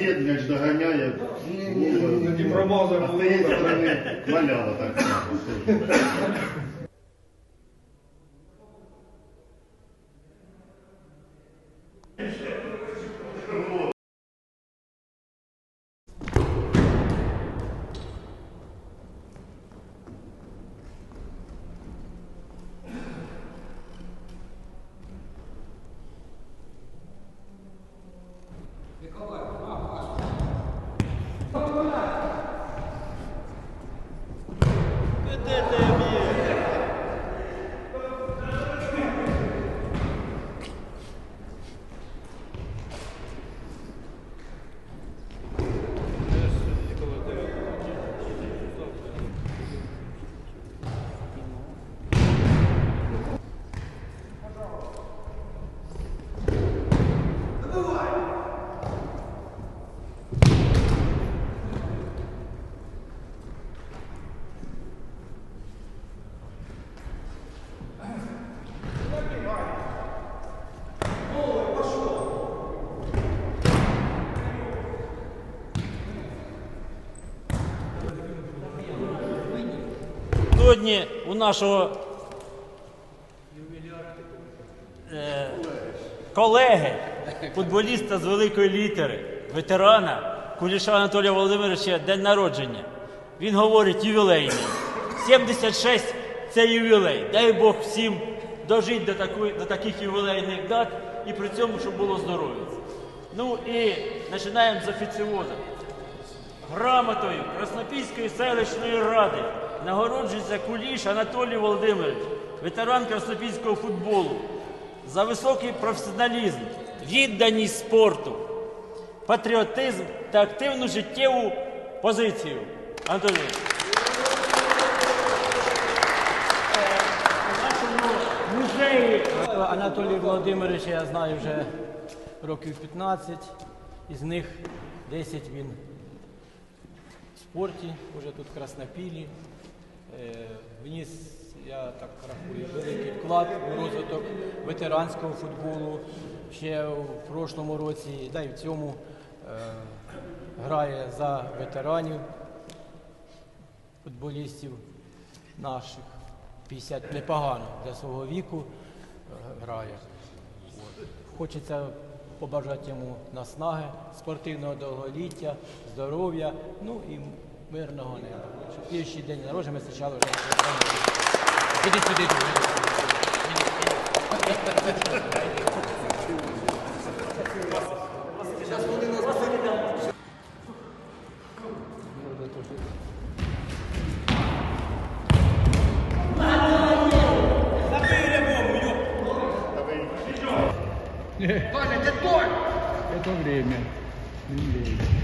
М'яч доганяє, І промазав а з тієї сторони так. Сьогодні у нашого е, колеги, футболіста з великої літери, ветерана Куліша Анатолія Володимировича день народження. Він говорить ювілейний. 76 це ювілей. Дай Бог всім дожити до, такої, до таких ювілейних дат і при цьому, щоб було здоров'я. Ну і починаємо з офіціоза. Грамотою Краснопільської селищної ради нагороджується Куліш Анатолій Володимирович, ветеран краснопільського футболу, за високий професіоналізм, відданість спорту, патріотизм та активну життєву позицію. Анатолій. Анатолій Володимирович я знаю вже років 15, із них 10 він спорті, вже тут Краснопілі. Е, Вніс, я так рахую, великий вклад у розвиток ветеранського футболу. Ще в прошлому році, да і в цьому е, грає за ветеранів футболістів наших. 50 непогано для свого віку е, грає. Хочеться побажати йому наснаги, спортивного довголіття, здоров'я, ну і мирного неба. Щоб перший день народження ми зустрічали вже. Іди сюди. Друже. Это время. Время.